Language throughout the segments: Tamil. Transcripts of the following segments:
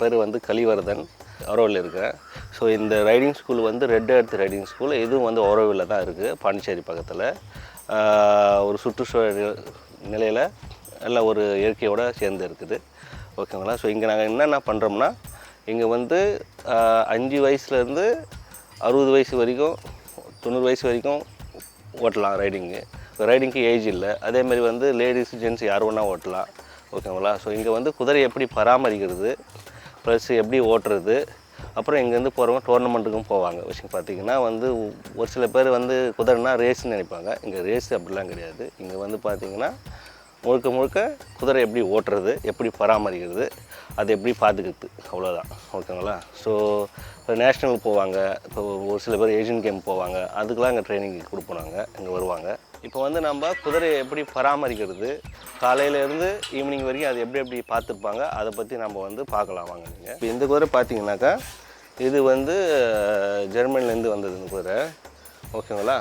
என் பேர் வந்து கலிவர்தன் ஒரோவில் இருக்கேன் ஸோ இந்த ரைடிங் ஸ்கூல் வந்து ரெட் எர்த் ரைடிங் ஸ்கூல் இதுவும் வந்து ஒரோவில் தான் இருக்குது பாண்டிச்சேரி பக்கத்தில். ஒரு சுற்றுச்சூழல் நிலையில் நல்ல ஒரு இயற்கையோடு சேர்ந்து இருக்குது. ஓகேங்களா ஸோ இங்கே நாங்கள் என்னென்ன பண்ணுறோம்னா இங்கே வந்து அஞ்சு வயசுலேருந்து அறுபது வயசு வரைக்கும் தொண்ணூறு வயசு வரைக்கும் ஓட்டலாம் ரைடிங்கு ரைடிங்க்கு ஏஜ் இல்லை. அதேமாதிரி வந்து லேடிஸ் ஜென்ட்ஸ் யார் வேணால் ஓட்டலாம். ஓகேங்களா ஸோ இங்கே வந்து குதிரை எப்படி பராமரிக்கிறது ப்ளஸ் எப்படி ஓட்டுறது? அப்புறம் இங்கேருந்து போகிறவங்க டோர்னமெண்ட்டுக்கும் போவாங்க. விஷயம் பார்த்திங்கன்னா வந்து ஒரு சில பேர் வந்து குதிரைனா ரேஸ்ன்னு நினைப்பாங்க. இங்கே ரேஸ் அப்படிலாம் கிடையாது. இங்கே வந்து பார்த்தீங்கன்னா முழுக்க முழுக்க குதிரை எப்படி ஓட்டுறது எப்படி பராமரிக்கிறது அதை எப்படி பார்த்துக்கிறது அவ்வளோதான் ஓகேங்களா? ஸோ இப்போ நேஷ்னல் போவாங்க. இப்போ ஒரு சில பேர் ஏஷியன் கேம் போவாங்க. அதுக்கெலாம் அங்கே ட்ரைனிங் கொடுப்போம் நாங்கள் இங்கே வருவாங்க. இப்போ வந்து நம்ம குதிரையை எப்படி பராமரிக்கிறது? காலையிலேருந்து ஈவினிங் வரைக்கும் அது எப்படி எப்படி பார்த்துருப்பாங்க? அதை பற்றி நம்ம வந்து பார்க்கலாம். வாங்க நீங்கள் இப்போ இந்த குதிரை பார்த்தீங்கன்னாக்கா இது வந்து ஜெர்மனிலேருந்து வந்தது இந்த குதிரை. ஓகேங்களா?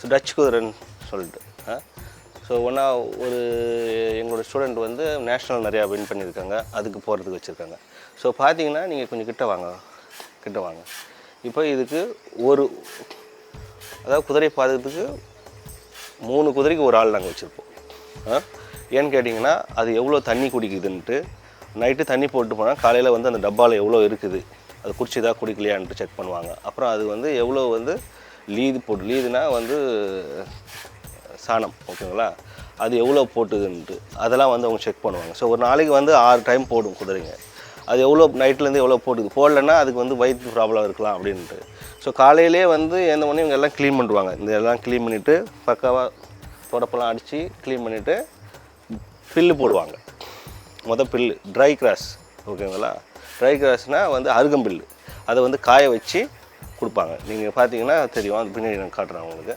ஸோ டச் குதிரைன்னு சொல்லிட்டு ஸோ ஒன்றா ஒரு எங்களோட ஸ்டூடெண்ட் வந்து நேஷ்னல் நிறையா வின் பண்ணியிருக்காங்க. அதுக்கு போகிறதுக்கு வச்சுருக்காங்க. ஸோ பார்த்தீங்கன்னா நீங்கள் கொஞ்சம் கிட்ட வாங்க. கிட்ட வாங்க. இப்போ இதுக்கு ஒரு அதாவது குதிரை பார்க்கறதுக்கு மூணு குதிரைக்கு ஒரு ஆள் நாங்கள் வச்சுருப்போம். ஏன்னு கேட்டிங்கன்னா அது எவ்வளோ தண்ணி குடிக்குதுன்ட்டு நைட்டு தண்ணி போட்டு போனால் காலையில் வந்து அந்த டப்பாவில் எவ்வளோ இருக்குது அது குடிச்சுதா குடிக்கலையான்ட்டு செக் பண்ணுவாங்க. அப்புறம் அது வந்து எவ்வளோ வந்து லீது போட்டு லீதுனா வந்து சாணம் ஓகேங்களா? அது எவ்வளோ போட்டுதுன்ட்டு அதெல்லாம் வந்து அவங்க செக் பண்ணுவாங்க. ஸோ ஒரு நாளைக்கு வந்து ஆறு டைம் போடும் குதிரைங்க. அது எவ்வளோ நைட்லேருந்து எவ்வளோ போட்டுது? போடலைன்னா அதுக்கு வந்து வயிற்று ப்ராப்ளம் இருக்கலாம் அப்படின்ட்டு. ஸோ காலையிலே வந்து எந்த உடனே இவங்க எல்லாம் க்ளீன் பண்ணுவாங்க இந்த எல்லாம் க்ளீன் பண்ணிவிட்டு பக்காவாக தொடப்பெல்லாம் அடித்து க்ளீன் பண்ணிவிட்டு பில்லு போடுவாங்க. மொதல் பில்லு ட்ரை கிராஸ் ஓகேங்களா? ட்ரை கிராஸ்னால் வந்து அருகம்பில்லு அதை வந்து காய வச்சு கொடுப்பாங்க. நீங்கள் பார்த்தீங்கன்னா தெரியும் அது பின்னாடி நான் காட்டுறேன் உங்களுக்கு.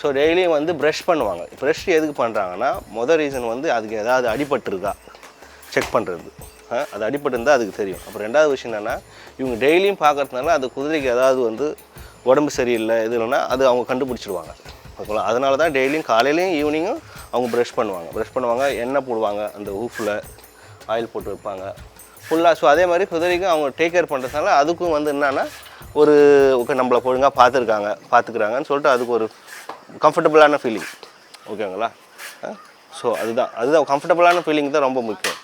ஸோ டெய்லியும் வந்து ப்ரஷ் பண்ணுவாங்க. ப்ரஷ் எதுக்கு பண்ணுறாங்கன்னா மொதல் ரீசன் வந்து அதுக்கு ஏதாவது அடிபட்டுருக்கா செக் பண்ணுறது அது அடிபட்டு இருந்தால் அதுக்கு தெரியும். அப்புறம் ரெண்டாவது விஷயம் என்னென்னா இவங்க டெய்லியும் பார்க்கறதுனால அந்த குதிரைக்கு ஏதாவது வந்து உடம்பு சரியில்லை இது இல்லைன்னா அது அவங்க கண்டுபிடிச்சிடுவாங்க ஓகேங்களா அதனால தான் டெய்லியும் காலையிலையும் ஈவினிங்கும் அவங்க ப்ரஷ் பண்ணுவாங்க. ப்ரஷ் பண்ணுவாங்க எண்ணெய் போடுவாங்க அந்த ஊஃபில் ஆயில் போட்டு வைப்பாங்க. ஃபுல்லாக ஸோ அதே மாதிரி குதிரைக்கும் அவங்க டேக் கேர் பண்ணுறதுனால அதுக்கும் வந்து என்னென்னா ஒரு ஓகே நம்மளை ஒழுங்காக பார்த்துருக்காங்க பார்த்துக்கிறாங்கன்னு சொல்லிட்டு அதுக்கு ஒரு கம்ஃபர்டபுளான ஃபீலிங் ஓகேங்களா? ஸோ அதுதான். அதுதான். கம்ஃபர்டபுளான ஃபீலிங் தான் ரொம்ப முக்கியம்.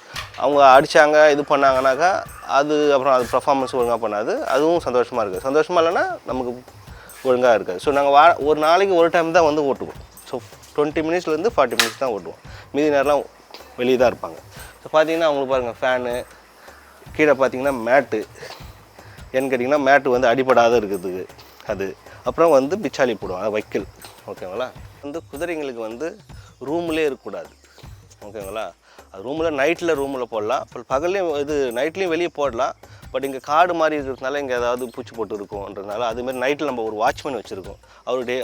அவங்க அடித்தாங்க இது பண்ணாங்கனாக்கா அது அப்புறம் அது பர்ஃபார்மன்ஸ் ஒழுங்காக பண்ணாது. அதுவும் சந்தோஷமாக இருக்குது சந்தோஷமாக இல்லைன்னா நமக்கு ஒழுங்காக இருக்காது. ஸோ நாங்கள் வா ஒரு நாளைக்கு ஒரு டைம் தான் வந்து ஓட்டுவோம். ஸோ டுவெண்ட்டி மினிட்ஸ்லேருந்து ஃபார்ட்டி மினிட்ஸ் தான் ஓட்டுவோம். மீதி நேரம்லாம் வெளியே தான் இருப்பாங்க. ஸோ பார்த்தீங்கன்னா அவங்களுக்கு பாருங்கள் ஃபேனு கீழே பார்த்தீங்கன்னா மேட்டு ஏன்னு கேட்டிங்கன்னா மேட்டு வந்து அடிபடாத இருக்கிறதுக்கு அது. அப்புறம் வந்து பிச்சாலி போடுவாங்க வைக்கல். ஓகேங்களா வந்து குதிரைங்களுக்கு வந்து ரூம்லேயே இருக்கக்கூடாது. ஓகேங்களா ரூமில் நைட்டில் ரூமில் போடலாம். அப்புறம் பகல்லையும் இது நைட்லேயும் வெளியே போடலாம். பட் இங்கே காடு மாதிரி இருக்கிறதுனால இங்கே ஏதாவது பூச்சி போட்டு இருக்கும்ன்றதுனால அதுமாரி நைட்டில் நம்ம ஒரு வாட்ச்மேன் வச்சுருக்கோம். அவர் டே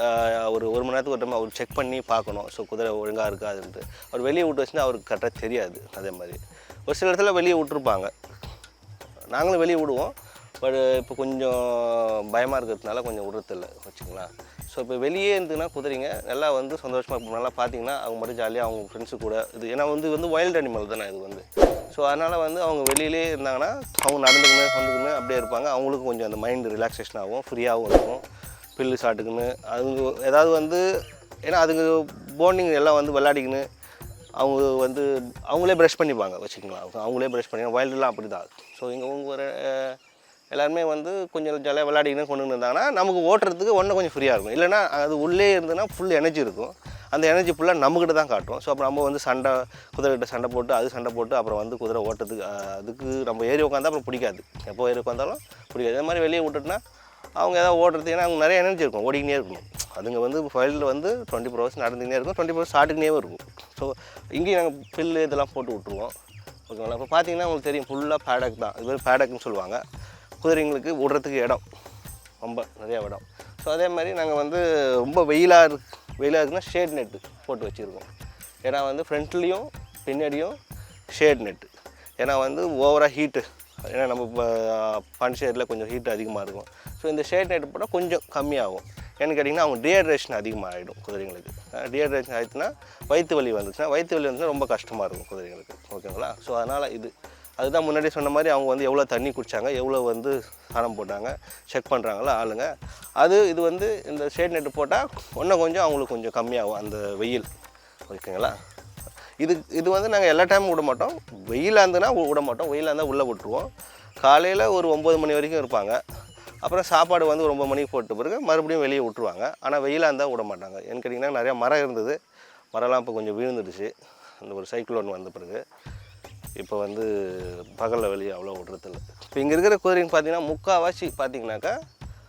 ஒரு ஒரு மணி நேரத்துக்கு ஒரு டைம் அவர் செக் பண்ணி பார்க்கணும். ஸோ குதிரை ஒழுங்காக இருக்காதுன்ட்டு அவர் வெளியே விட்டு வச்சுன்னா அவருக்கு கரெக்டாக தெரியாது. அதே மாதிரி. ஒரு சில இடத்துல வெளியே விட்டுருப்பாங்க. நாங்களும் வெளியே விடுவோம். பட் இப்போ கொஞ்சம் பயமாக இருக்கிறதுனால கொஞ்சம் விடுறதில்ல. வச்சுங்களேன் ஸோ இப்போ வெளியே இருந்துன்னா குதிரைங்க நல்லா வந்து சந்தோஷமாக இருக்கும். நல்லா பார்த்தீங்கன்னா அவங்க மட்டும் ஜாலியாக அவங்க ஃப்ரெண்ட்ஸு கூட இது. ஏன்னா வந்து வந்து வைல்டு அனிமல் தானே இது வந்து. ஸோ அதனால் வந்து அவங்க வெளியிலே இருந்தாங்கன்னா அவங்க நடந்துக்குன்னு சொந்துக்குன்னு அப்படியே இருப்பாங்க. அவங்களுக்கும் கொஞ்சம் அந்த மைண்டு ரிலாக்ஸேஷன் ஆகும் ஃப்ரீயாகவும் இருக்கும். பில்லு சாட்டுக்குன்னு அதுங்க ஏதாவது வந்து ஏன்னா அதுங்க போண்டிங் எல்லாம் வந்து விளையாடிக்கின்னு அவங்க வந்து அவங்களே ப்ரஷ் பண்ணிப்பாங்க வச்சுக்கலாம் அவங்களே ப்ரஷ் பண்ணி வைல்டுலாம் அப்படி தான் ஸோ இங்கே உங்கள் ஒரு எல்லாருமே வந்து கொஞ்சம் ஜாலியாக விளையாடிக்கின்னு கொண்டு இருந்தாங்கன்னா நமக்கு ஓட்டுறதுக்கு ஒன்றும் கொஞ்சம் ஃப்ரீயாக இருக்கும். இல்லைன்னா அது உள்ளே இருந்ததுன்னா ஃபுல் எனர்ஜி இருக்கும். அந்த எனர்ஜி ஃபுல்லாக நம்மக்கிட்ட தான் காட்டும். ஸோ அப்புறம் நம்ம வந்து சண்டை குதிரைகிட்ட சண்டை போட்டு அது சண்டை போட்டு அப்புறம் வந்து குதிரை ஓட்டுறதுக்கு அதுக்கு நம்ம ஏறி உட்காந்தா அப்புறம் பிடிக்காது. எப்போ ஏறி உட்காந்தாலும் பிடிக்காது. இதே மாதிரி வெளியே விட்டுட்டுனா அவங்க ஏதாவது ஓடுறது அவங்க நிறைய எனர்ஜி இருக்கும் ஓடிக்கினே இருக்கணும் அதுங்க வந்து ஃபைலில் வந்து டுவெண்ட்டி ஃபோர் ஹவர்ஸ் நடந்துக்கினே இருக்கும். டுவெண்ட்டி ஃபோர் சாட்டுக்கினே இருக்கும். ஸோ இங்கேயும் நாங்கள் பில்லு இதெல்லாம் போட்டு விட்ருவோம் ஓகேங்களா இப்போ பார்த்தீங்கன்னா உங்களுக்கு தெரியும் ஃபுல்லாக பேடக் தான். இது பேடக்னு சொல்லுவாங்க. குதிரைங்களுக்கு விடுறதுக்கு இடம். ரொம்ப நிறையா இடம். ஸோ அதே மாதிரி நாங்கள் வந்து ரொம்ப வெயிலாக இருக்கு வெயிலாக இருக்குன்னா ஷேட் நெட்டு போட்டு வச்சுருக்கோம். ஏன்னா வந்து ஃப்ரண்ட்லேயும் பின்னாடியும் ஷேட் நெட்டு ஏன்னா வந்து ஓவராக ஹீட்டு ஏன்னா நம்ம இப்போ பாண்டிச்சேரியில் கொஞ்சம் ஹீட் அதிகமாக இருக்கும். ஸோ இந்த ஷேட் நெட் போட்டால் கொஞ்சம் கம்மியாகும். ஏன்னு கேட்டிங்கன்னா அவங்க டிஹைட்ரேஷன் அதிகமாக ஆகிடும் குதிரைங்களுக்கு டிஹைட்ரேஷன் ஆகிடுச்சுன்னா வயிற்று வலி வந்துச்சுன்னா வயிற்று வலி வந்துச்சுன்னா ரொம்ப கஷ்டமாக இருக்கும் குதிரைங்களுக்கு ஓகேங்களா ஸோ அதனால் இது. அதுதான் முன்னாடி சொன்ன மாதிரி அவங்க வந்து எவ்வளோ தண்ணி குடித்தாங்க எவ்வளோ வந்து சாணம் போட்டாங்க செக் பண்ணுறாங்களா ஆளுங்க. அது இது வந்து இந்த ஷேட் நெட்டு போட்டால் இன்னும் கொஞ்சம் அவங்களுக்கு கொஞ்சம் கம்மியாகும் அந்த வெயில். ஓகேங்களா? இது இது வந்து நாங்கள் எல்லா டைமும் விட மாட்டோம். வெயிலாக இருந்ததுன்னா விட மாட்டோம். வெயிலாக இருந்தால் உள்ளே விட்டுருவோம். காலையில் ஒரு ஒம்பது மணி வரைக்கும் இருப்பாங்க. அப்புறம் சாப்பாடு வந்து ஒரு ஒம்பது மணிக்கு போட்ட பிறகு மறுபடியும் வெளியே விட்டுருவாங்க. ஆனால் வெயிலாக இருந்தால் விட மாட்டாங்க. ஏன்னு கேட்டிங்கன்னா நிறையா மரம் இருந்தது. மரம்லாம் இப்போ கொஞ்சம் விழுந்துடுச்சு. அந்த ஒரு சைக்ளோன் வந்த பிறகு. இப்போ வந்து பகலில் வெளியே அவ்வளோ விடுறதில்ல இப்போ இங்கே இருக்கிற குதிரைங்க பார்த்தீங்கன்னா முக்கால்வாசி பார்த்தீங்கன்னாக்கா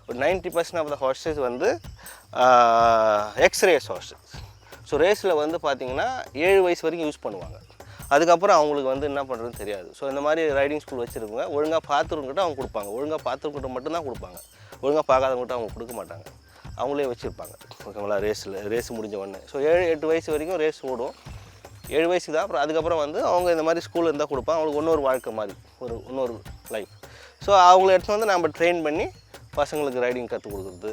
ஒரு ninety percent of the horses வந்து எக்ஸ்ரேஸ் ஹார்ஸஸ் ஸோ ரேஸில் வந்து பார்த்தீங்கன்னா ஏழு வயசு வரைக்கும் யூஸ் பண்ணுவாங்க. அதுக்கப்புறம் அவங்களுக்கு வந்து என்ன பண்ணுறதுன்னு தெரியாது. ஸோ இந்த மாதிரி ரைடிங் ஸ்கூல் வச்சுருக்கவங்க ஒழுங்காக பார்த்துருக்கிட்ட அவங்க கொடுப்பாங்க. ஒழுங்காக பார்த்துருக்கிட்ட மட்டும்தான் கொடுப்பாங்க. ஒழுங்காக பார்க்காதவங்ககிட்ட அவங்க கொடுக்க மாட்டாங்க. அவங்களே வச்சுருப்பாங்க. ஓகேங்களா? ரேஸில் ரேஸ் முடிஞ்ச உடனே. ஸோ ஏழு எட்டு வயசு வரைக்கும் ரேஸ் ஓடும். ஏழு வயசுக்கு தான் அப்புறம் அதுக்கப்புறம் வந்து அவங்க இந்த மாதிரி ஸ்கூல் இருந்தால் கொடுப்பாங்க. அவங்களுக்கு இன்னொரு வாழ்க்கை மாதிரி ஒரு இன்னொரு லைஃப் ஸோ அவங்கள எடுத்து வந்து நம்ம ட்ரெயின் பண்ணி பசங்களுக்கு ரைடிங் கற்றுக் கொடுக்குறது.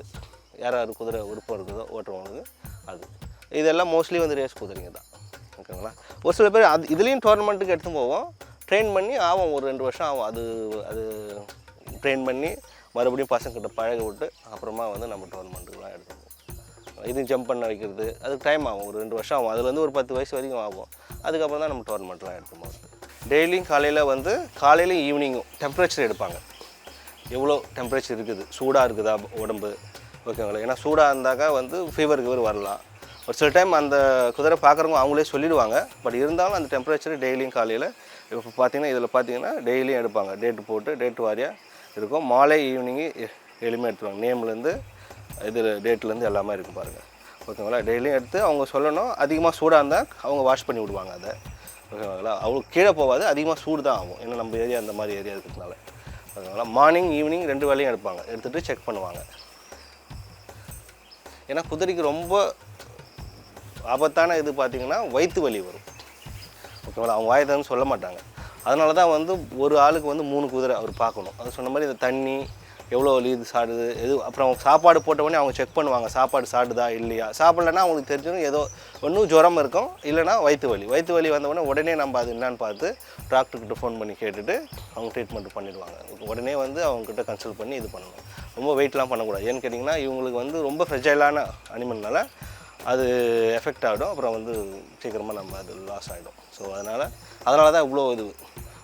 யார் யார் குதிரை விருப்பம் இருக்குதோ ஓட்டுறவங்களுக்கு அது. இதெல்லாம் மோஸ்ட்லி வந்து ரேஸ் குதிரைங்க தான். ஓகேங்களா? ஒரு சில பேர் அது இதுலேயும் டோர்னமெண்ட்டுக்கு எடுத்து போவோம். ட்ரெயின் பண்ணி ஆகும் ஒரு ரெண்டு வருஷம் ஆகும். அது அது ட்ரெயின் பண்ணி மறுபடியும் பசங்கிட்ட பழக விட்டு அப்புறமா வந்து நம்ம டோர்னமெண்ட்டுக்குலாம் எடுத்து இது ஜம்ப் பண்ண வைக்கிறது. அதுக்கு டைம் ஆகும். ஒரு ரெண்டு வருஷம் ஆகும். அதுலேருந்து ஒரு பத்து வயசு வரைக்கும் ஆகும். அதுக்கப்புறம் தான் நம்ம டோர்னமெண்ட்லாம் எடுத்து டெய்லியும் காலையில் வந்து காலையிலையும் ஈவினிங்கும் டெம்பரேச்சர் எடுப்பாங்க. எவ்வளோ டெம்பரேச்சர் இருக்குது? சூடாக இருக்குதா உடம்பு? ஓகேங்களா ஏன்னா சூடாக இருந்தாக்கா வந்து ஃபீவர் கீவர் வரலாம். ஒரு சில டைம் அந்த குதிரை பார்க்குறவங்க அவங்களே சொல்லிடுவாங்க. பட் இருந்தாலும் அந்த டெம்பரேச்சர் டெய்லியும் காலையில் இப்போ பார்த்தீங்கன்னா இதில் பார்த்தீங்கன்னா டெய்லியும் எடுப்பாங்க. டேட்டு போட்டு டேட்டு வாரியாக இருக்கும். மாலை ஈவினிங்கு எளிமையாக எடுத்துருவாங்க. நேம்லேருந்து இது டேட்லேருந்து எல்லாமே இருக்கும் பாருங்கள் ஓகேங்களா? டெய்லியும் எடுத்து அவங்க சொல்லணும் அதிகமாக சூடாக இருந்தால் அவங்க வாஷ் பண்ணி விடுவாங்க அதை. ஓகேங்களா? அவங்களுக்கு கீழே போகாது அதிகமாக சூடு தான் ஆகும். ஏன்னா நம்ம ஏரியா அந்த மாதிரி ஏரியா இருக்கிறதுனால. ஓகேங்களா? மார்னிங் ஈவினிங் ரெண்டு வேலையும் எடுப்பாங்க. எடுத்துகிட்டு செக் பண்ணுவாங்க. ஏன்னா குதிரைக்கு ரொம்ப ஆபத்தான இது பார்த்திங்கன்னா வயிற்று வலி வரும். ஓகேங்களா? அவங்க வாயை சொல்ல மாட்டாங்க. அதனால தான் வந்து ஒரு ஆளுக்கு வந்து மூணு குதிரை அவர் பார்க்கணும். அது சொன்ன மாதிரி இந்த தண்ணி எவ்வளோ வலி இது சாடுது எது அப்புறம் சாப்பாடு போட்ட உடனே அவங்க செக் பண்ணுவாங்க சாப்பாடு சாடுதா இல்லையா? சாப்பிட்லன்னா அவங்களுக்கு தெரிஞ்சிடும் ஏதோ ஒன்றும் ஜுரம் இருக்கும் இல்லைனா வயிற்று வலி. வயிற்று வலி வந்த உடனே நம்ம அது என்னான்னு பார்த்து டாக்டர்கிட்ட ஃபோன் பண்ணி கேட்டுட்டு அவங்க ட்ரீட்மெண்ட் பண்ணிடுவாங்க. உடனே வந்து அவங்கக்கிட்ட கன்சல்ட் பண்ணி இது பண்ணணும். ரொம்ப வெயிட்லாம் பண்ணக்கூடாது. ஏன்னு கேட்டிங்கன்னா இவங்களுக்கு வந்து ரொம்ப ஃப்ரெஜைலான அனிமல்னால அது எஃபெக்ட் ஆகிடும். அப்புறம் வந்து சீக்கிரமாக நம்ம அது லாஸ் ஆகிடும் ஸோ அதனால் அதனால தான் இவ்வளோ இது.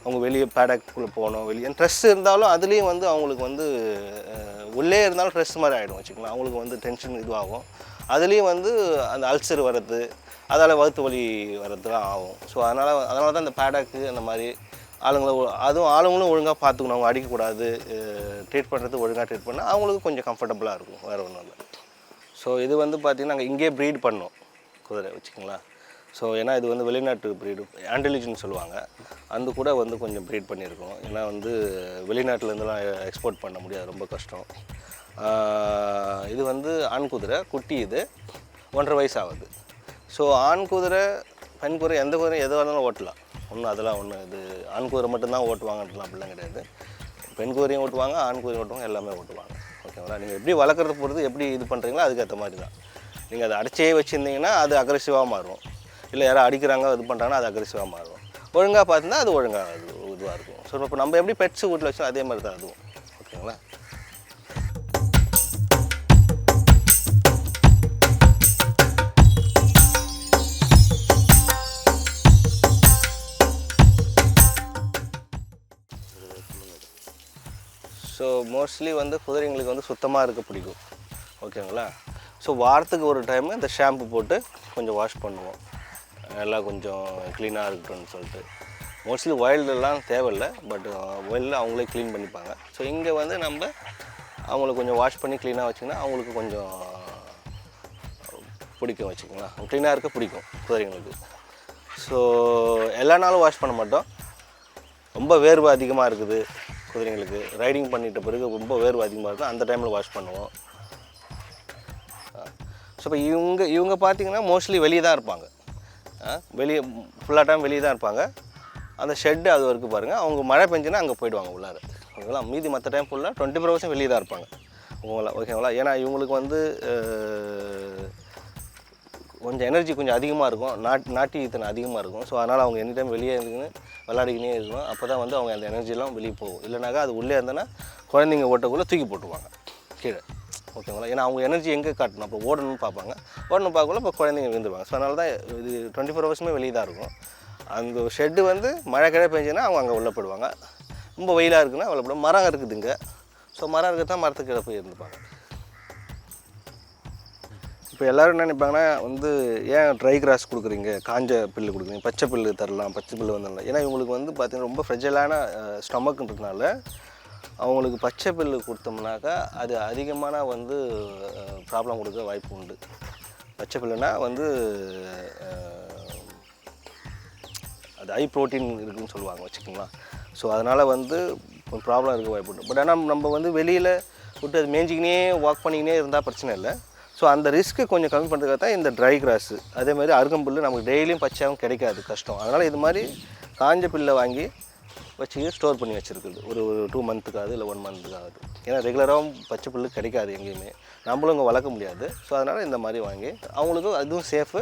அவங்க வெளியே பேடக்குள்ளே போகணும் வெளியே ட்ரெஸ் இருந்தாலும் அதுலேயும் வந்து அவங்களுக்கு வந்து உள்ளே இருந்தாலும் ட்ரெஸ் மாதிரி ஆகிடும் வச்சுக்கலாம் அவங்களுக்கு வந்து டென்ஷன் இதுவாகும். அதுலேயும் வந்து அந்த அல்சர் வர்றது அதால் வகுத்து வலி வர்றதுலாம் ஆகும். ஸோ அதனால் அதனால தான் இந்த பேடக்கு அந்த மாதிரி ஆளுங்களை அதுவும் ஆளுங்களும் ஒழுங்காக பார்த்துக்கணும் அவங்க அடிக்கக்கூடாது ட்ரீட் பண்ணுறது ஒழுங்காக ட்ரீட் பண்ணால் அவங்களுக்கு கொஞ்சம் கம்ஃபர்டபுளாக இருக்கும். வேறு ஒன்றும் இல்லை. ஸோ இது வந்து பார்த்திங்கன்னா நாங்கள் இங்கேயே ப்ரீட் பண்ணோம். குதிரை வச்சுக்கோங்களேன். ஸோ ஏன்னா இது வந்து வெளிநாட்டு ப்ரீடு ஆண்டலிஜின்னு சொல்லுவாங்க. அந்த கூட வந்து கொஞ்சம் ப்ரீட் பண்ணியிருக்கோம். ஏன்னா வந்து வெளிநாட்டிலேருந்துலாம் எக்ஸ்போர்ட் பண்ண முடியாது ரொம்ப கஷ்டம். இது வந்து ஆண் குதிரை குட்டி இது ஒன்றரை வயசு ஆகுது ஸோ ஆண் குதிரை பெண் குதிரை எந்த குதிரை எது வேணாலும் ஓட்டலாம். ஒன்றும் அதெல்லாம் ஒன்று இது ஆண் குதிரை மட்டும்தான் ஓட்டுவாங்கன்றலாம் அப்படிலாம் கிடையாது. பெண் குதிரையும் ஓட்டுவாங்க ஆண் குதிரையும் ஓட்டுவாங்க எல்லாமே ஓட்டுவாங்க. ஓகேங்களா? நீங்கள் எப்படி வளர்க்குறத பொறுத்து எப்படி இது பண்ணுறீங்களோ அதுக்கேற்ற மாதிரி தான். நீங்கள் அதை அடைச்சியே வச்சுருந்தீங்கன்னா அது அக்ரெசிவாக மாறும். இல்லை யாரோ அடிக்கிறாங்க இது பண்ணுறாங்கன்னா அது அக்ரெசிவாக மாறும். ஒழுங்காக பார்த்துன்னா அது ஒழுங்காக அது இதுவாக இருக்கும். ஸோ இப்போ நம்ம எப்படி பெட்ஸ் வீட்டில் வச்சோம் அதே மாதிரி தான் அதுவும். ஓகேங்களா? ஸோ மோஸ்ட்லி வந்து குதிரைங்களுக்கு வந்து சுத்தமாக இருக்க பிடிக்கும். ஓகேங்களா? ஸோ வாரத்துக்கு ஒரு டைம் இந்த ஷாம்பு போட்டு கொஞ்சம் வாஷ் பண்ணுவோம். நல்லா கொஞ்சம் க்ளீனாக இருக்கட்டும்னு சொல்லிட்டு. மோஸ்ட்லி வைல்டுலாம் தேவையில்லை பட் ஒயலில் அவங்களே க்ளீன் பண்ணிப்பாங்க. ஸோ இங்கே வந்து நம்ம அவங்கள கொஞ்சம் வாஷ் பண்ணி க்ளீனாக வச்சிங்கன்னா அவங்களுக்கு கொஞ்சம் பிடிக்கும் வச்சுக்கோங்களேன். க்ளீனாக இருக்க பிடிக்கும் குதிரைங்களுக்கு. ஸோ எல்லா நாளும் வாஷ் பண்ண மாட்டோம். ரொம்ப வேர்வை அதிகமாக இருக்குது குதிரைங்களுக்கு. ரைடிங் பண்ணிட்ட பிறகு ரொம்ப வேர்வை அதிகமாக இருக்கும். அந்த டைமில் வாஷ் பண்ணுவோம். ஸோ இப்போ இவங்க இவங்க பார்த்தீங்கன்னா மோஸ்ட்லி வெளியே தான் இருப்பாங்க. வெளியே ஃபுல்லாக டைம் வெளியே தான் இருப்பாங்க. அந்த ஷெட்டு அது வரைக்கும் பாருங்கள் அவங்க மழை பெஞ்சுன்னா அங்கே போயிடுவாங்க உள்ளார. ஓகேங்களா? மீதி மற்ற டைம் ஃபுல்லாக டுவெண்ட்டி ஃபோர் ஹவர்ஸும் வெளியே தான் இருப்பாங்க. உங்களை ஓகேங்களா? ஏன்னா இவங்களுக்கு வந்து கொஞ்சம் எனர்ஜி கொஞ்சம் அதிகமாக இருக்கும். நாட் நாட்டி இத்தனை அதிகமாக இருக்கும். ஸோ அதனால் அவங்க எனி டைம் வெளியே இருந்துக்கின்னு விளாடிக்கினே இருக்கணும் அப்போ தான் வந்து அவங்க அந்த எனர்ஜிலாம் வெளியே போகும். இல்லைனாக்கா அது உள்ளே இருந்தோன்னா குழந்தைங்க ஓட்டக்குள்ளே தூக்கி போட்டுருவாங்க. கீழே. ஓகேங்களா? ஏன்னா அவங்க எனர்ஜி எங்கே காட்டணும்? அப்போ ஓடணும்னு பார்ப்பாங்க. ஓடணும் பார்க்கக்குள்ள இப்போ குழந்தைங்க விழுந்துருவாங்க. ஸோ அதனால தான் இது டுவெண்ட்டி ஃபோர் ஹவர்ஸுமே வெளியே தான் இருக்கும். அந்த ஷெட்டு வந்து மழை கிழ பெஞ்சுன்னா அவங்க அங்கே உள்ள போடுவாங்க ரொம்ப வெயிலாக இருக்குன்னா அவ்வளோ போயிடும் மரம் இருக்குதுங்க ஸோ மரம் இருக்கிறது தான் மரத்துக்கு கீழே போய் இருந்துப்பாங்க. இப்போ எல்லோரும் என்ன நினைப்பாங்கன்னா வந்து ஏன் ட்ரை கிராஸ் கொடுக்குறீங்க? காஞ்ச பில்லு கொடுக்குறீங்க? பச்சை பில்லு தரலாம் பச்சை பில்லு வந்துடலாம் ஏன்னா இவங்களுக்கு வந்து பார்த்தீங்கன்னா ரொம்ப ஃப்ரெஜலான ஸ்டமக்குன்றதுனால அவங்களுக்கு பச்சை பில்லு கொடுத்தோம்னாக்கா அது அதிகமான வந்து ப்ராப்ளம் கொடுக்க வாய்ப்பு உண்டு. பச்சை பில்லுனா வந்து அது ஹை ப்ரோட்டீன் இருக்குன்னு சொல்லுவாங்க வச்சுக்கோங்களா. ஸோ அதனால் வந்து ப்ராப்ளம் இருக்க வாய்ப்பு உண்டு. பட் ஆனால் நம்ம வந்து வெளியில் விட்டு அது மேய்ஞ்சிக்கினே வாக் பண்ணிக்கினே இருந்தால் பிரச்சனை இல்லை. ஸோ அந்த ரிஸ்க்கு கொஞ்சம் கம்மி பண்ணுறதுக்காக தான் இந்த ட்ரை கிராஸு அதே மாதிரி அருகம்புல் நமக்கு டெய்லியும் பச்சையாகவும் கிடைக்காது கஷ்டம். அதனால் இது மாதிரி காஞ்ச பில்லை வாங்கி வச்சு ஸ்டோர் பண்ணி வச்சுருக்குது ஒரு ஒரு டூ மந்த்துக்காவது இல்லை ஒன் மந்த்துக்காவது ஏன்னா ரெகுலராகவும் பச்சை புல்லு கிடைக்காது எங்கேயுமே. நம்மளும் இங்கே வளர்க்க முடியாது. ஸோ அதனால் இந்த மாதிரி வாங்கி அவங்களுக்கும் அதுவும் சேஃபு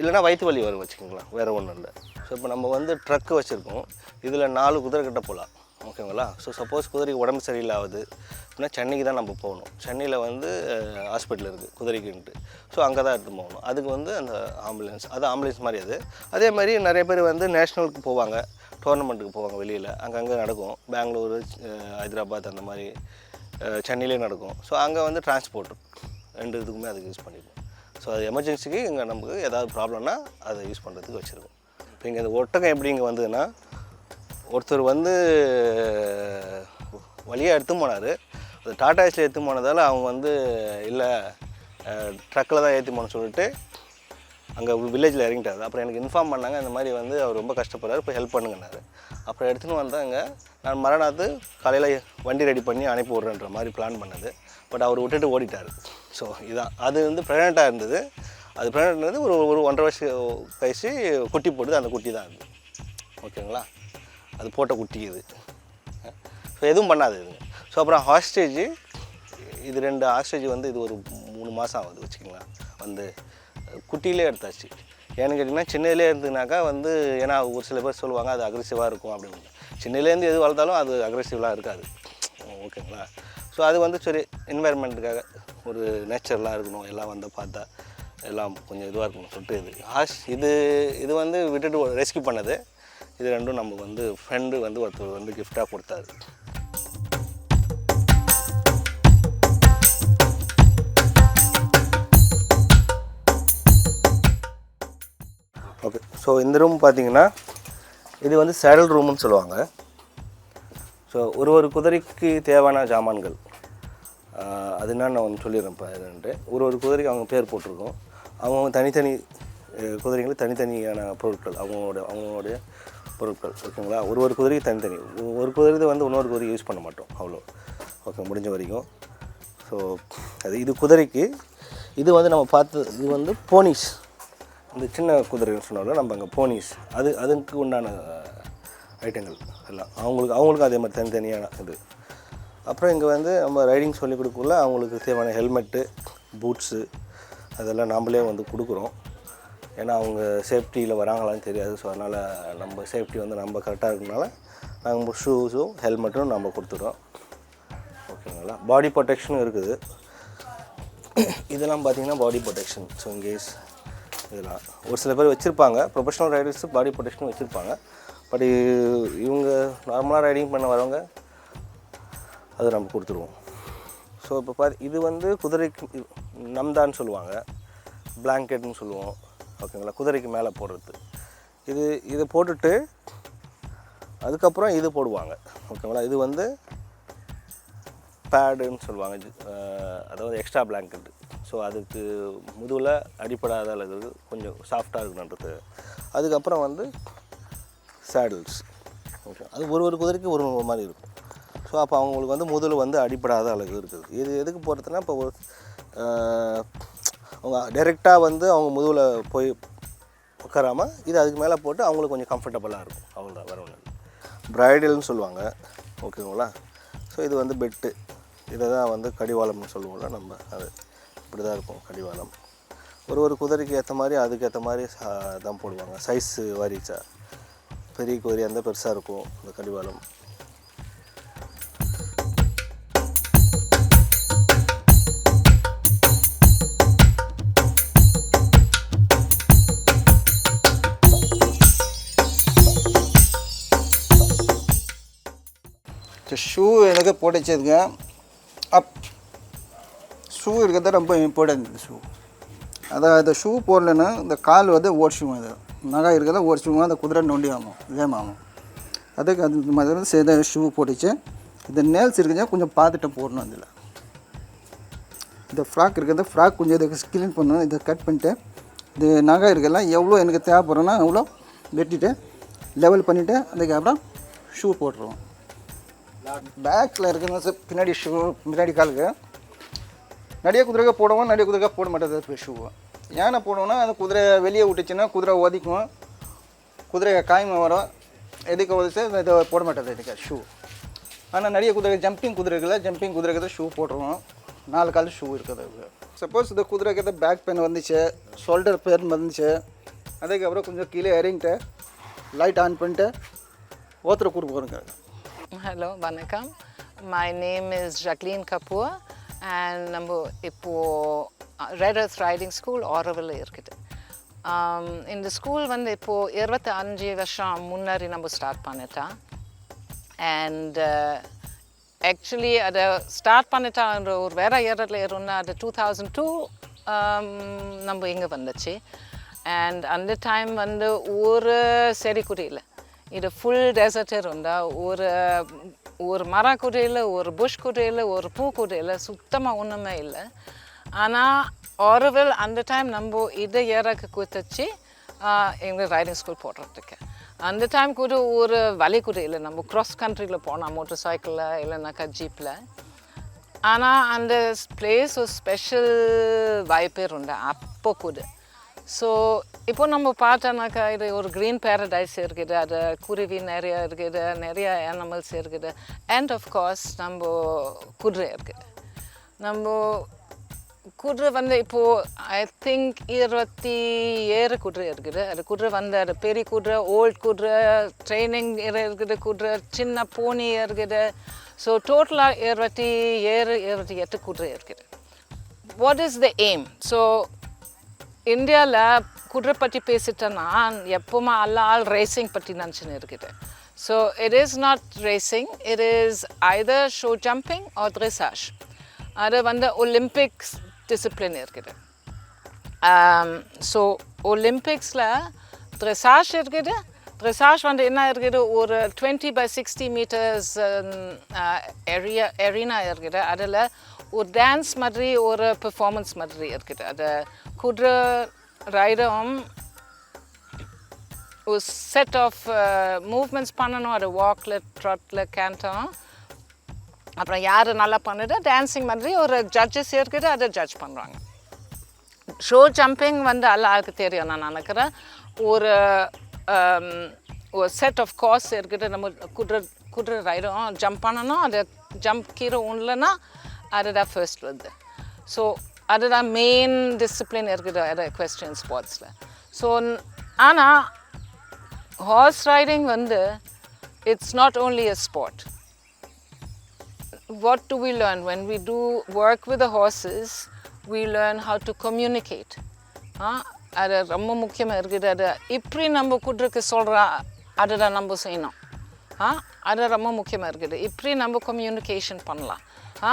இல்லைனா வயிற்று வலி வரும் வச்சுக்கோங்களேன். வேறு ஒன்றும் இல்லை. ஸோ இப்போ நம்ம வந்து ட்ரக்கு வச்சுருக்கோம். இதில் நாலு குதிரை கிட்ட போகலாம் ஓகேங்களா? ஸோ சப்போஸ் குதிரைக்கு உடம்பு சரியில்லை ஆகுது அப்படின்னா சென்னைக்கு தான் நம்ம போகணும். சென்னையில் வந்து ஹாஸ்பிட்டல் இருக்குது குதிரைக்குன்ட்டு ஸோ அங்கே தான் எடுத்து போகணும். அதுக்கு வந்து அந்த ஆம்புலன்ஸ் அது ஆம்புலன்ஸ் மாதிரி அது. அதே மாதிரி நிறைய பேர் வந்து நேஷ்னலுக்கு போவாங்க. டோர்னமெண்ட்டுக்கு போவாங்க வெளியில். அங்கங்கே நடக்கும். பெங்களூரு ஹைதராபாத் அந்த மாதிரி சென்னையிலே நடக்கும். ஸோ அங்கே வந்து டிரான்ஸ்போர்ட் ரெண்டு இதுக்குமே அதுக்கு யூஸ் பண்ணிப்போம். ஸோ அது எமர்ஜென்சிக்கு இங்கே நமக்கு ஏதாவது ப்ராப்ளம்னா அதை யூஸ் பண்ணுறதுக்கு வச்சுருக்கோம். இப்போ இங்கே அந்த ஒட்டகம் எப்படி இங்கே வந்ததுன்னா ஒருத்தர் வந்து வழியாக எடுத்து போனார். அது டாடா ஏஸில் ஏற்றி போனதால் அவங்க வந்து இல்லை ட்ரக்கில் தான் ஏற்றி போனோம்னு சொல்லிட்டு அங்கே வில்லேஜில் இறங்கிட்டார். அப்புறம் எனக்கு இன்ஃபார்ம் பண்ணாங்க இந்த மாதிரி வந்து அவர் ரொம்ப கஷ்டப்படுறாரு இப்போ ஹெல்ப் பண்ணுங்கன்னாரு. அப்புறம் எடுத்துன்னு வந்தாங்க. நான் மறுநாள் காலையில் வண்டி ரெடி பண்ணி அனுப்பி விட்றேன்ற மாதிரி பிளான் பண்ணது. பட் அவர் விட்டுட்டு ஓடிட்டார். ஸோ இதான் அது வந்து ப்ரெக்னெண்ட்டாக இருந்தது. அது ப்ரெக்னெண்ட் இருந்தது ஒரு ஒரு ஒன்றரை வயசு கழிச்சு குட்டி போடுது அந்த குட்டி தான் அது. ஓகேங்களா அது போட்ட குட்டி இது. ஸோ எதுவும் பண்ணாது இதுங்க ஸோ அப்புறம் ஹாஸ்டேஜ் இது ரெண்டு ஹாஸ்டேஜ் வந்து இது ஒரு மூணு மாதம் ஆகுது வச்சுக்கோங்களேன். வந்து குட்டியிலே எடுத்தாச்சு. ஏன்னு கேட்டிங்கன்னா சின்னதுலே இருந்துனாக்கா வந்து ஏன்னா ஒரு சில பேர் சொல்லுவாங்க அது அக்ரெசிவாக இருக்கும் அப்படின்னு. சின்னதுலேருந்து எது வளர்த்தாலும் அது அக்ரெசிவ்லாம் இருக்காது. ஓகேங்களா? ஸோ அது வந்து சரி என்வாயர்மெண்ட்டுக்காக ஒரு நேச்சர்லாம் இருக்கணும் எல்லாம் வந்து பார்த்தா எல்லாம் கொஞ்சம் இதுவாக இருக்கணும் சொல்லிட்டு இது. ஹாஸ் இது இது வந்து விட்டுட்டு ரெஸ்க்யூ பண்ணது. இது ரெண்டும் நமக்கு வந்து ஃப்ரெண்டு வந்து ஒருத்தர் வந்து கிஃப்டாக கொடுத்தாரு. ஓகே ஸோ இந்த ரூம் பார்த்தீங்கன்னா இது வந்து சேடல் ரூம்னு சொல்லுவாங்க. ஸோ ஒரு ஒரு குதிரைக்கு தேவையான ஜாமான்கள். அது என்னன்னு நான் ஒன்று சொல்லிடுறேன் இப்போ என்னன்ட்டு ஒரு ஒரு குதிரைக்கு அவங்க பேர் போட்டிருக்கோம். அவங்கவுங்க தனித்தனி குதிரைகளுக்கு தனித்தனியான பொருட்கள். அவங்களோட அவங்களுடைய பொருட்கள் ஓகேங்களா? ஒரு ஒரு குதிரைக்கு தனித்தனி. ஒரு- குதிரை வந்து இன்னொரு குதிரை யூஸ் பண்ண மாட்டோம். அவ்வளோ. ஓகே முடிஞ்ச வரைக்கும். ஸோ அது இது குதிரைக்கு இது வந்து நம்ம பார்த்து இது வந்து போனிஸ் இந்த சின்ன குதிரைன்னு சொன்னாலும் நம்ம அங்கே போனிஸ் அது அதுக்கு உண்டான ஐட்டங்கள் எல்லாம். அவங்களுக்கு அவங்களுக்கும் அதே மாதிரி தனித்தனியான இது. அப்புறம் இங்கே வந்து நம்ம ரைடிங் சொல்லி கொடுக்குள்ள அவங்களுக்கு தேவையான ஹெல்மெட்டு பூட்ஸு அதெல்லாம் நாம்ளே வந்து கொடுக்குறோம். ஏன்னா அவங்க சேஃப்டியில் வராங்களான்னு தெரியாது. ஸோ அதனால் நம்ம சேஃப்டி வந்து நம்ம கரெக்டாக இருக்கனால நாங்கள் ஷூஸும் ஹெல்மெட்டும் நம்ம கொடுத்துருவோம் ஓகேங்களா? பாடி ப்ரொடெக்ஷனும் இருக்குது. இதெல்லாம் பார்த்தீங்கன்னா பாடி ப்ரொடெக்ஷன் ஸோ இன்கேஸ் இதெல்லாம் ஒரு சில பேர் வச்சுருப்பாங்க. ப்ரொஃபஷனல் ரைடர்ஸ் பாடி ப்ரொடெக்ஷன் வச்சுருப்பாங்க. பட் இவங்க நார்மலாக ரைடிங் பண்ண வரவங்க அது நம்ம கொடுத்துருவோம் ஸோ இப்போ பார்த்து இது வந்து குதிரைக்கு நம்தான்னு சொல்லுவாங்க. பிளாங்கெட்னு சொல்லுவோம். ஓகேங்களா குதிரைக்கு மேலே போடுறது. இது இதை போட்டுட்டு அதுக்கப்புறம் இது போடுவாங்க. ஓகேங்களா? இது வந்து பேடுன்னு சொல்லுவாங்க. இது, அதாவது எக்ஸ்ட்ரா பிளாங்கெட் ஸோ அதுக்கு முதுகில் அடிப்படாத அளவுக்கு கொஞ்சம் சாஃப்டாக இருக்கணுன்றது அதுக்கப்புறம் வந்து சேடில்ஸ் ஓகே அது ஒரு ஒரு குதிரைக்கு ஒரு மாதிரி இருக்கும். ஸோ அப்போ அவங்களுக்கு வந்து முதுகில் வந்து அடிப்படாத அளவு இருக்குது. இது எதுக்கு போகிறதுனா இப்போ ஒரு அவங்க டைரெக்டாக வந்து அவங்க முதுகில் போய் உட்காராமல் இது அதுக்கு மேலே போட்டு அவங்களுக்கு கொஞ்சம் கம்ஃபர்டபுளாக இருக்கும். அவங்க வரவங்க ஒன்றும் ப்ரைடல்னு சொல்லுவாங்க ஓகேங்களா? ஸோ இது வந்து பெட்டு இதை தான் வந்து கடிவாளம்னு சொல்லுவோம்ல நம்ம அது இப்படி தான் இருக்கும் கடிவாளம். ஒரு ஒரு குதிரைக்கு ஏற்ற மாதிரி அதுக்கேற்ற மாதிரி சா- தான் போடுவாங்க. சைஸு வாரிச்சா பெரிய குதிரை அந்த பெருசாக இருக்கும் அந்த கடிவாளம். ஷூ எனக்கு போட்டுச்சதுங்க அப் ஷூ இருக்கிறது ரொம்ப இம்பார்ட்டன்ட் இந்த ஷூ அதான் இந்த ஷூ போடலன்னா இந்த கால் வந்து ஓடிச்சுவோம் இது. நகை இருக்கிறத ஓடிச்சுவோம் அந்த குதிரை நொண்டி ஆகும் வேமாகும் அதுக்கு அது மாதிரி சேர்ந்த ஷூ போட்டுச்சு. இந்த நேல்ஸ் இருக்குதுங்க கொஞ்சம் பார்த்துட்டு போடணும் அதில். இந்த ஃப்ராக் இருக்கிறத ஃப்ராக் கொஞ்சம் இதை க்ளீன் பண்ணணும் இதை கட் பண்ணிட்டு. இது நகை இருக்கலாம் எவ்வளோ எனக்கு தேவைப்படுறோன்னா அவ்வளோ வெட்டிட்டு லெவல் பண்ணிவிட்டு அதுக்கப்புறம் ஷூ போட்டுருவோம். பேக்கில் இருக்கிறது சார் பின்னாடி ஷூ பின்னாடி காலுக்கு. நிறைய குதிரைக்கு போடுவோம் நிறைய குதிரைக்கு போட மாட்டேது ஷூவை ஏன்னா போடுவோம்னா அந்த குதிரை வெளியே விட்டுச்சுன்னா குதிரை ஒதிக்கும் குதிரை காய்மை வரும். எதுக்கு உதச்சு இதை போட மாட்டேது இதுக்கு ஷூ ஆனால் நிறைய குதிரை ஜம்பிங் குதிரைகளை ஜம்பிங் குதிரைக்கு ஷூ போட்டுருவோம். நாலு கால் ஷூ இருக்குது சப்போஸ் இந்த குதிரைக்கு பேக் பெயின் வந்துச்சு ஷோல்டர் பெயின் வந்துச்சு. அதுக்கப்புறம் கொஞ்சம் கீழே இறங்கிட்டு லைட் ஆன் பண்ணிட்டு ஓத்துற கூட்டு போகிறேங்க ஹலோ வணக்கம். My name is Jacqueline Kapoor and நம்ம இப்போது red earth riding school Auroville இருக்குது. Um, இந்த ஸ்கூல் வந்து இப்போது இருபத்தி அஞ்சு வருஷம் முன்னாடி நம்ம ஸ்டார்ட் பண்ணிட்டோம் அண்ட் ஆக்சுவலி அதை ஸ்டார்ட் பண்ணிட்டான்ற ஒரு வேறு இயரில் இருந்தால் அது டூ தௌசண்ட் டூ நம்ம இங்கே வந்துச்சு. அண்ட் அந்த டைம் வந்து ஒரு செடிக்குடியில் இது ஃபுல் டெசர்ட் இருந்தால் ஒரு ஒரு மரக்குடியில் ஒரு புஷ் குடியில் ஒரு பூ பூக்குடியில் சுத்தமாக ஒன்றுமே இல்லை. ஆனால் ஆரோவில் அந்த டைம் நம்ம இதை ஏறக்கு குத்துச்சு எங்களுக்கு ரைடிங் ஸ்கூல் போடுறதுக்கு. அந்த டைம் கூட ஒரு வழி கூட இல்லை. நம்ம க்ராஸ் கண்ட்ரியில் போனோம் மோட்டர் சைக்கிளில் இல்லைனாக்கா ஜீப்பில் ஆனால் அந்த பிளேஸ் ஒரு ஸ்பெஷல் வாய்ப்பே உண்டு அப்போ கூட. ஸோ இப்போ நம்ம பார்த்தோன்னாக்கா இது ஒரு க்ரீன் பேரடைஸ் இருக்குது. அது குருவி நிறைய இருக்குது நிறைய அனிமல்ஸ் இருக்குது. அண்ட் ஆஃப்கோர்ஸ் நம்ம குதிரை இருக்குது. நம்ம குதிரை வந்து இப்போது ஐ திங்க் இருபத்தி ஏழு குதிரை இருக்குது. அது குதிரை வந்து அது பெரிய குதிரை ஓல்ட் குதிரை ட்ரைனிங் இருக்குது குதிரை சின்ன போனி இருக்குது. ஸோ டோட்டலாக இருபத்தி ஏழு இருபத்தி எட்டு குதிரை இருக்குது. What is the aim so இந்தியாவில் குதிரை பற்றி பேசிட்டேன்னா எப்போவுமே எல்லா ஆள் ரேசிங் பற்றி நினச்சின்னு இருக்குது so it is not racing it is either show jumping or dressage அது வந்து ஒலிம்பிக்ஸ் டிசிப்ளின் இருக்குது. ஸோ ஒலிம்பிக்ஸில் ட்ரெஸாஷ் இருக்குது. ட்ரெஸாஷ் வந்து என்ன இருக்குது? ஒரு twenty by sixty metres area arena இருக்குது. அதில் ஒரு டான்ஸ் மாதிரி ஒரு பெர்ஃபார்மன்ஸ் மாதிரி இருக்குது. அது குதிரை ரைடும் ஒரு செட் ஆஃப் மூவ்மெண்ட்ஸ் பண்ணணும். அது வாக்கில் ட்ராட்டில் கேண்டம் அப்புறம் யார் நல்லா பண்ணுது? டான்ஸிங் மாதிரி ஒரு ஜட்ஜஸ் இருக்குது அதை ஜட்ஜ் பண்ணுறாங்க ஷோ ஜம்பிங் வந்து எல்லாருக்கும் தெரியும். நான் நினைக்கிறேன். ஒரு um, ஒரு செட் ஆஃப் காஸ் இருக்குது நம்ம குதிரை குதிரை ரைடும் ஜம்ப் பண்ணணும். அது ஜம்ப் கீரை உண்லன்னா அதுதான் ஃபர்ஸ்ட் வருது. ஸோ அதுதான் மெயின் டிசிப்ளின் இருக்குது அது கொஸ்டின் ஸ்போர்ட்ஸில் ஸோ ஆனால் ஹார்ஸ் ரைடிங் வந்து it's not only a sport what do we learn? When we do work with the horses we learn how to communicate. ஆ அது ரொம்ப முக்கியமாக இருக்குது. அது இப்படி நம்ம குதிரைக்கு சொல்கிறா அதுதான் நம்ம செய்யணும். ஆ அது ரொம்ப முக்கியமாக இருக்குது. இப்படி நம்ம கம்யூனிகேஷன் பண்ணலாம். ஆ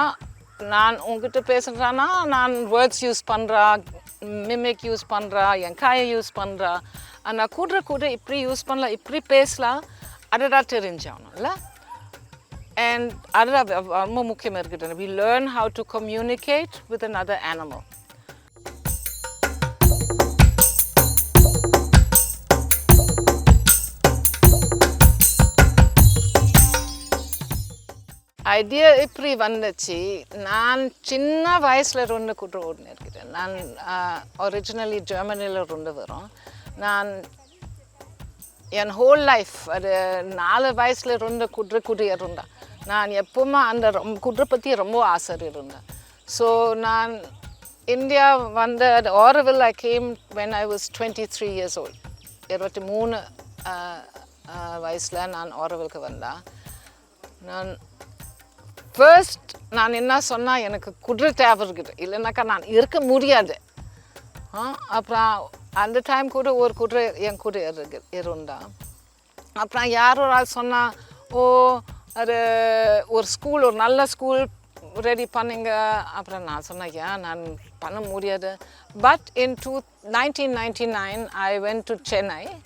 நான் உங்ககிட்ட பேசுகிறேன்னா நான் வேர்ட்ஸ் யூஸ் பண்ணுறா மிமிக் யூஸ் பண்ணுறா என் காயை யூஸ் பண்ணுறா ஆனால் கூடுற கூட இப்படி யூஸ் பண்ணலாம் இப்படி பேசலாம். அடடா தெரிஞ்சாகணும் இல்லை அண்ட் அதுதான் ரொம்ப முக்கியமாக இருக்குது learn how to communicate with another animal. Idea இப்படி வந்துச்சு. நான் சின்ன வயசில் ரெண்டு குதிரை ஓடினு இருக்கிறேன் நான் ஒரிஜினலி ஜெர்மனியில் ரெண்டு வரும். நான் என் ஹோல் லைஃப் அது நாலு வயசில் ரெண்டு குற்ற குதிரை இருந்தேன் நான் எப்பவுமே அந்த ரொம்ப குற்ற பற்றி ரொம்ப ஆசை இருந்தேன். ஸோ நான் இந்தியா வந்த Auroville I came when I was twenty three years old இருபத்தி மூணு வயசில் நான் ஆரவிலுக்கு வந்தேன். நான் ஃபர்ஸ்ட் நான் என்ன சொன்னால் எனக்கு குதிரை தேவை இருக்குது. இல்லைனாக்கா நான் இருக்க முடியாது. ஆ, அப்புறம் அந்த டைம் கூட ஒரு குதிரை என் கூட இருக்கு இருந்தா. அப்புறம் யார் ஒரு ஆள் சொன்னால் ஓ அது ஒரு ஸ்கூல் ஒரு நல்ல ஸ்கூல் ரெடி பண்ணுங்க. அப்புறம் நான் சொன்னேன் ஏன் நான் பண்ண முடியாது? But in two nineteen ninety nine I went to Chennai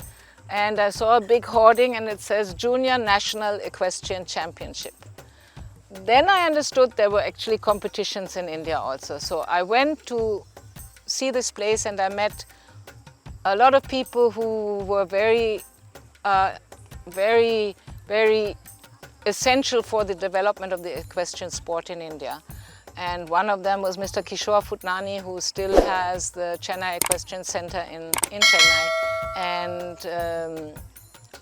and I saw a big hoarding and it says Junior National Equestrian Championship. Then I understood there were actually competitions in India also. So I went to see this place and I met a lot of people who were very, uh, very, very essential for the development of the equestrian sport in India. And one of them was Mr. Kishore Futnani, who still has the Chennai Equestrian Center in, in Chennai, and um,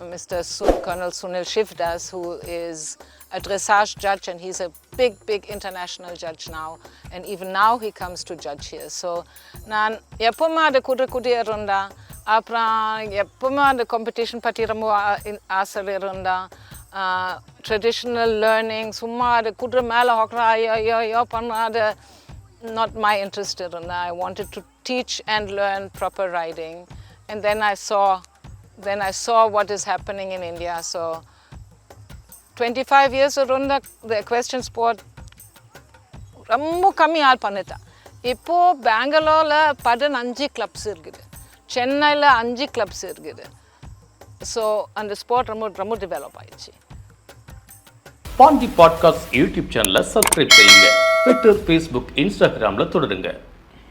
Mr. Su- Colonel Sunil Shivdas, who is a dressage judge and he's a big, big international judge now. And even now he comes to judge here. So, nan yapuma de kudre kudia runda, apra yapuma de competition patiramu asare runda. traditional learning, summa de kudre mala hokra yo yo yo de not my interest in I wanted to teach and learn proper riding. And then I saw then I saw what is happening in India. So 25 years around the, equestrian sport ரொம்ப கம்மி ஆள் பண்ணிட்டேன் இப்போது பெங்களூரில் பதினஞ்சு கிளப்ஸ் இருக்குது சென்னையில் அஞ்சு கிளப்ஸ் இருக்குது ஸோ அந்த ஸ்போர்ட் ரொம்ப ரொம்ப டெவலப் ஆயிடுச்சு பாண்டி பாட்காஸ்ட் யூடியூப் சேனலை சப்ஸ்கிரைப் செய்யுங்க. ட்விட்டர் ஃபேஸ்புக் இன்ஸ்டாகிராமில் தொடருங்க.